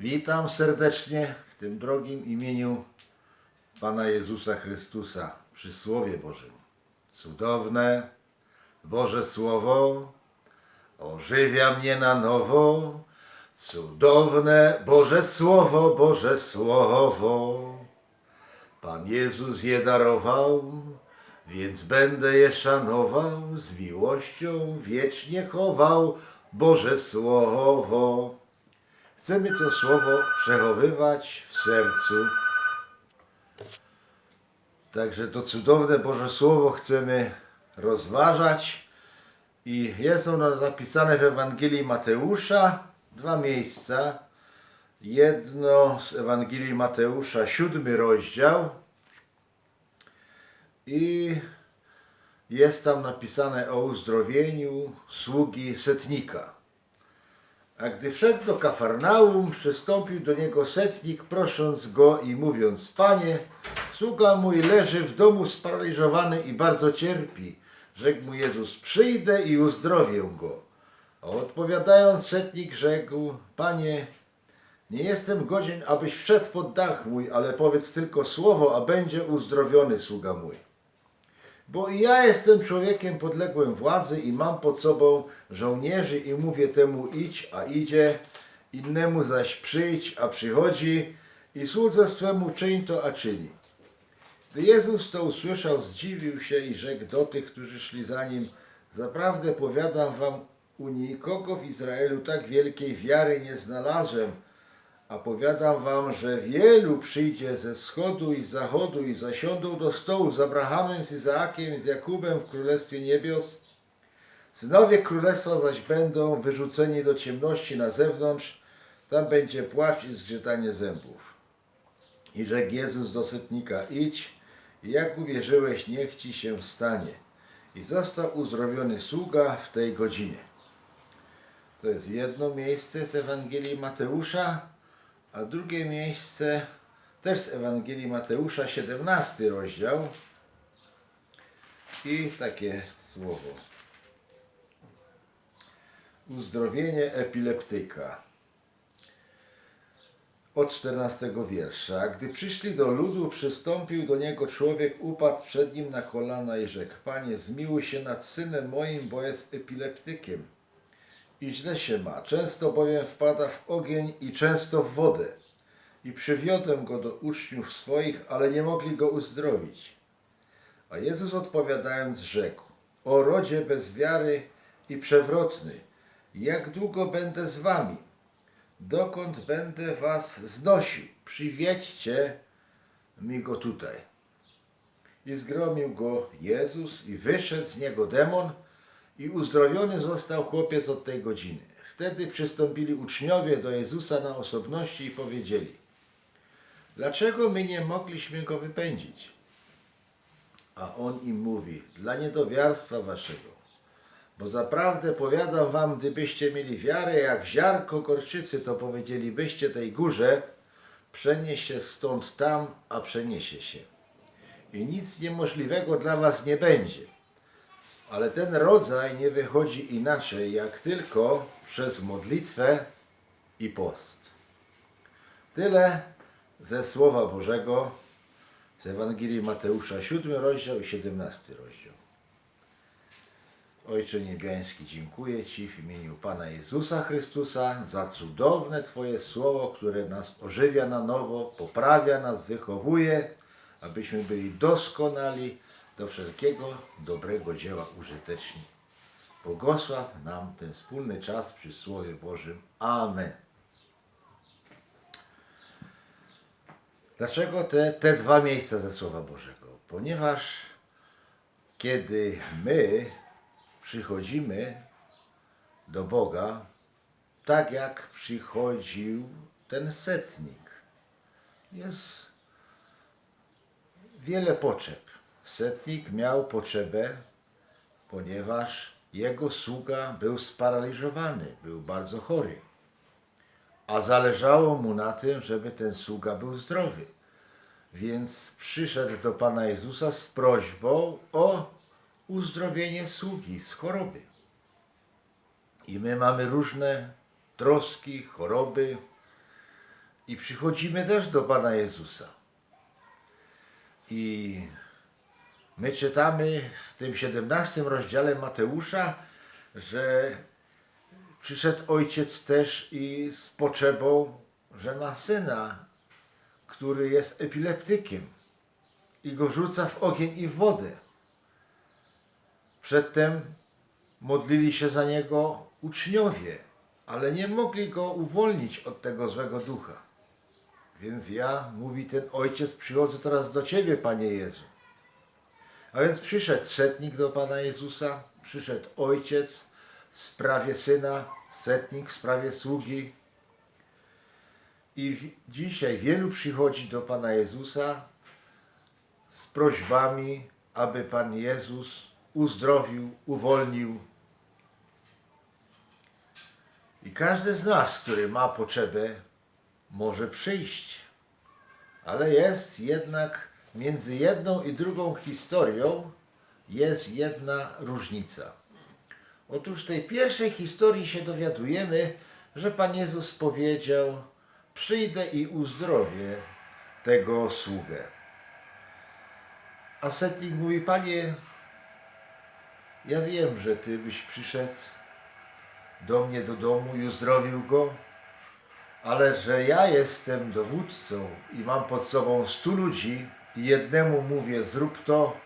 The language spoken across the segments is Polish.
Witam serdecznie w tym drogim imieniu Pana Jezusa Chrystusa przy Słowie Bożym. Cudowne Boże Słowo ożywia mnie na nowo. Cudowne Boże Słowo, Boże Słowo. Pan Jezus je darował, więc będę je szanował, z miłością wiecznie chował Boże Słowo. Chcemy to Słowo przechowywać w sercu. Także to cudowne Boże Słowo chcemy rozważać i jest ono zapisane w Ewangelii Mateusza, dwa miejsca. Jedno z Ewangelii Mateusza, siódmy rozdział i jest tam napisane o uzdrowieniu sługi setnika. A gdy wszedł do Kafarnaum, przystąpił do niego setnik, prosząc go i mówiąc: Panie, sługa mój leży w domu sparaliżowany i bardzo cierpi. Rzekł mu Jezus: Przyjdę i uzdrowię go. A odpowiadając, setnik rzekł: Panie, nie jestem godzien, abyś wszedł pod dach mój, ale powiedz tylko słowo, a będzie uzdrowiony sługa mój. Bo ja jestem człowiekiem podległym władzy i mam pod sobą żołnierzy i mówię temu idź, a idzie, innemu zaś przyjdź, a przychodzi i słudze swemu czyń to, a czyni. Gdy Jezus to usłyszał, zdziwił się i rzekł do tych, którzy szli za nim, zaprawdę powiadam wam, u nikogo w Izraelu tak wielkiej wiary nie znalazłem, a powiadam wam, że wielu przyjdzie ze wschodu i z zachodu i zasiądą do stołu z Abrahamem, z Izaakiem z Jakubem w Królestwie Niebios. Synowie Królestwa zaś będą wyrzuceni do ciemności na zewnątrz, tam będzie płacz i zgrzytanie zębów. I rzekł Jezus do setnika, idź jak uwierzyłeś, niech ci się stanie. I został uzdrowiony sługa w tej godzinie. To jest jedno miejsce z Ewangelii Mateusza, a drugie miejsce też z Ewangelii Mateusza, 17 rozdział. I takie słowo. Uzdrowienie epileptyka. Od 14 wiersza. Gdy przyszli do ludu, przystąpił do niego człowiek, upadł przed nim na kolana i rzekł: Panie, zmiłuj się nad synem moim, bo jest epileptykiem i źle się ma. Często bowiem wpada w ogień i często w wodę. I przywiodłem go do uczniów swoich, ale nie mogli go uzdrowić. A Jezus odpowiadając rzekł, o rodzie bez wiary i przewrotny, jak długo będę z wami? Dokąd będę was znosił? Przywiedźcie mi go tutaj. I zgromił go Jezus i wyszedł z niego demon i uzdrowiony został chłopiec od tej godziny. Wtedy przystąpili uczniowie do Jezusa na osobności i powiedzieli: Dlaczego my nie mogliśmy go wypędzić? A on im mówi: Dla niedowiarstwa waszego. Bo zaprawdę powiadam wam, gdybyście mieli wiarę jak ziarko gorczycy, to powiedzielibyście tej górze: Przenieś się stąd tam, a przeniesie się. I nic niemożliwego dla was nie będzie. Ale ten rodzaj nie wychodzi inaczej, jak tylko przez modlitwę i post. Tyle ze Słowa Bożego z Ewangelii Mateusza, 7 rozdział i 17 rozdział. Ojcze Niebiański, dziękuję Ci w imieniu Pana Jezusa Chrystusa za cudowne Twoje Słowo, które nas ożywia na nowo, poprawia nas, wychowuje, abyśmy byli doskonali, do wszelkiego dobrego dzieła użyteczni. Błogosław nam ten wspólny czas przy Słowie Bożym. Amen. Dlaczego te, te dwa miejsca ze Słowa Bożego? Ponieważ kiedy my przychodzimy do Boga, tak jak przychodził ten setnik, jest wiele potrzeb. Setnik miał potrzebę, ponieważ jego sługa był sparaliżowany, był bardzo chory. A zależało mu na tym, żeby ten sługa był zdrowy. Więc przyszedł do Pana Jezusa z prośbą o uzdrowienie sługi z choroby. I my mamy różne troski, choroby, I przychodzimy też do Pana Jezusa. I my czytamy w tym 17 rozdziale Mateusza, że przyszedł ojciec też i z potrzebą, że ma syna, który jest epileptykiem i go rzuca w ogień i w wodę. Przedtem modlili się za niego uczniowie, ale nie mogli go uwolnić od tego złego ducha. Więc ja, mówi ten ojciec, przychodzę teraz do Ciebie, Panie Jezu. A więc przyszedł setnik do Pana Jezusa, przyszedł ojciec w sprawie syna, setnik w sprawie sługi. I dzisiaj wielu przychodzi do Pana Jezusa z prośbami, aby Pan Jezus uzdrowił, uwolnił. I każdy z nas, który ma potrzebę, może przyjść. Ale jest jednak między jedną i drugą historią jest jedna różnica. Otóż w tej pierwszej historii się dowiadujemy, że Pan Jezus powiedział: Przyjdę i uzdrowię tego sługę. A setnik mówi: Panie, ja wiem, że Ty byś przyszedł do mnie do domu i uzdrowił go, ale że ja jestem dowódcą i mam pod sobą stu ludzi jednemu mówię zrób to,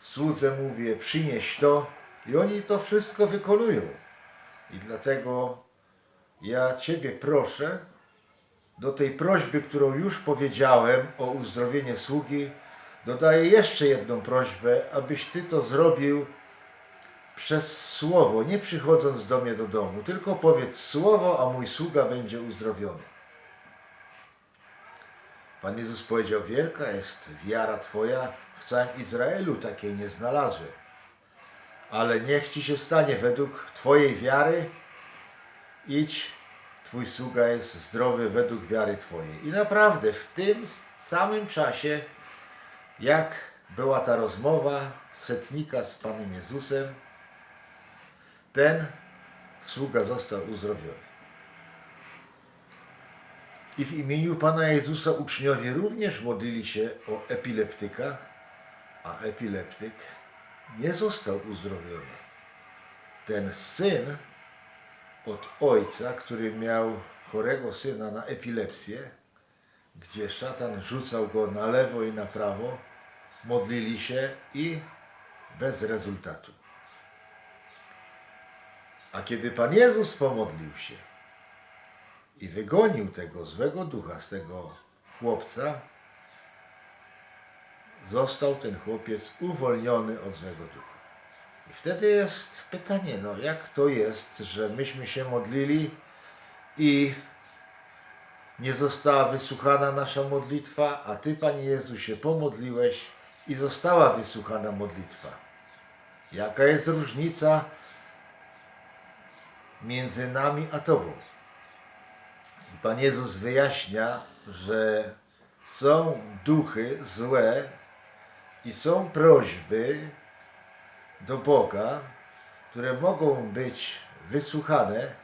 słudze mówię przynieś to i oni to wszystko wykonują. I dlatego ja Ciebie proszę, do tej prośby, którą już powiedziałem o uzdrowienie sługi, dodaję jeszcze jedną prośbę, abyś Ty to zrobił przez słowo, nie przychodząc do mnie do domu, tylko powiedz słowo, a mój sługa będzie uzdrowiony. Pan Jezus powiedział, wielka jest wiara Twoja, w całym Izraelu takiej nie znalazłem. Ale niech Ci się stanie według Twojej wiary, idź, Twój sługa jest zdrowy według wiary Twojej. I naprawdę w tym samym czasie, jak była ta rozmowa setnika z Panem Jezusem, ten sługa został uzdrowiony. I w imieniu Pana Jezusa uczniowie również modlili się o epileptyka, a epileptyk nie został uzdrowiony. Ten syn od ojca, który miał chorego syna na epilepsję, gdzie szatan rzucał go na lewo i na prawo, modlili się i bez rezultatu. A kiedy Pan Jezus pomodlił się i wygonił tego złego ducha z tego chłopca, został ten chłopiec uwolniony od złego ducha. I wtedy jest pytanie, no jak to jest, że myśmy się modlili i nie została wysłuchana nasza modlitwa, a Ty, Panie Jezu, się pomodliłeś i została wysłuchana modlitwa. Jaka jest różnica między nami a Tobą? Pan Jezus wyjaśnia, że są duchy złe i są prośby do Boga, które mogą być wysłuchane,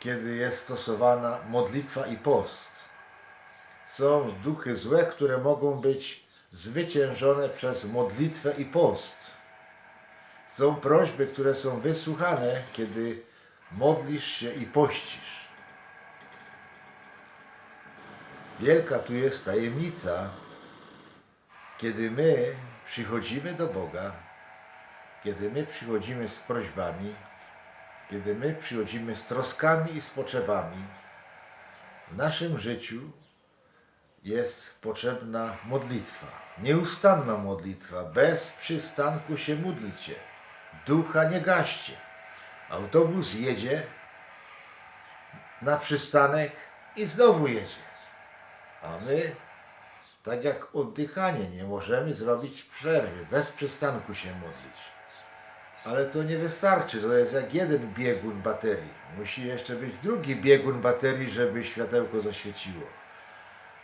kiedy jest stosowana modlitwa i post. Są duchy złe, które mogą być zwyciężone przez modlitwę i post. Są prośby, które są wysłuchane, kiedy modlisz się i pościsz. Wielka tu jest tajemnica, kiedy my przychodzimy do Boga, kiedy my przychodzimy z prośbami, kiedy my przychodzimy z troskami i z potrzebami, w naszym życiu jest potrzebna modlitwa. Nieustanna modlitwa. Bez przystanku się módlcie. Ducha nie gaście. Autobus jedzie na przystanek i znowu jedzie. A my, tak jak oddychanie, nie możemy zrobić przerwy, bez przystanku się modlić. Ale to nie wystarczy, to jest jak jeden biegun baterii. Musi jeszcze być drugi biegun baterii, żeby światełko zaświeciło.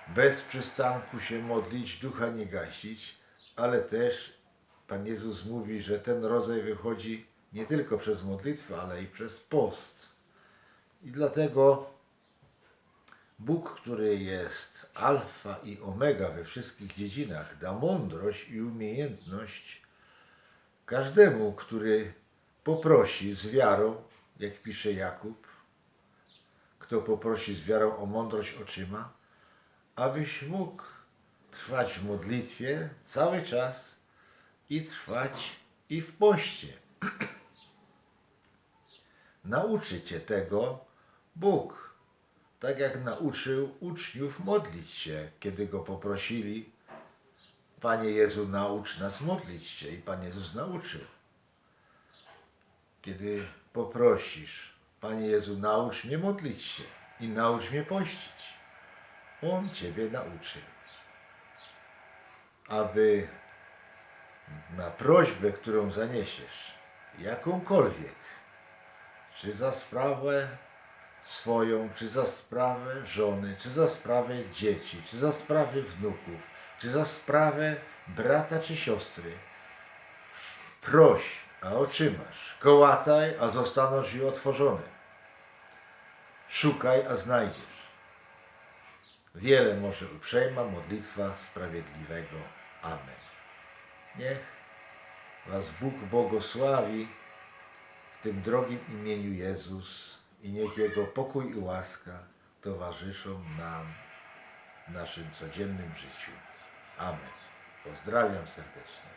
Bez przystanku się modlić, ducha nie gasić, ale też Pan Jezus mówi, że ten rodzaj wychodzi nie tylko przez modlitwę, ale i przez post. I dlatego Bóg, który jest alfa i omega we wszystkich dziedzinach, da mądrość i umiejętność każdemu, który poprosi z wiarą, jak pisze Jakub, kto poprosi z wiarą o mądrość oczyma, abyś mógł trwać w modlitwie cały czas i trwać i w poście. Nauczy cię tego Bóg, tak jak nauczył uczniów modlić się, kiedy go poprosili. Panie Jezu, naucz nas modlić się i Pan Jezus nauczył. Kiedy poprosisz, Panie Jezu, naucz mnie modlić się i naucz mnie pościć. On Ciebie nauczy. Aby na prośbę, którą zaniesiesz, jakąkolwiek, czy za sprawę swoją, czy za sprawę żony, czy za sprawę dzieci, czy za sprawę wnuków, czy za sprawę brata czy siostry, proś, a otrzymasz. Kołataj, a zostaną drzwi otworzone. Szukaj, a znajdziesz. Wiele może uprzejma modlitwa sprawiedliwego. Amen. Niech Was Bóg błogosławi w tym drogim imieniu Jezus i niech Jego pokój i łaska towarzyszą nam w naszym codziennym życiu. Amen. Pozdrawiam serdecznie.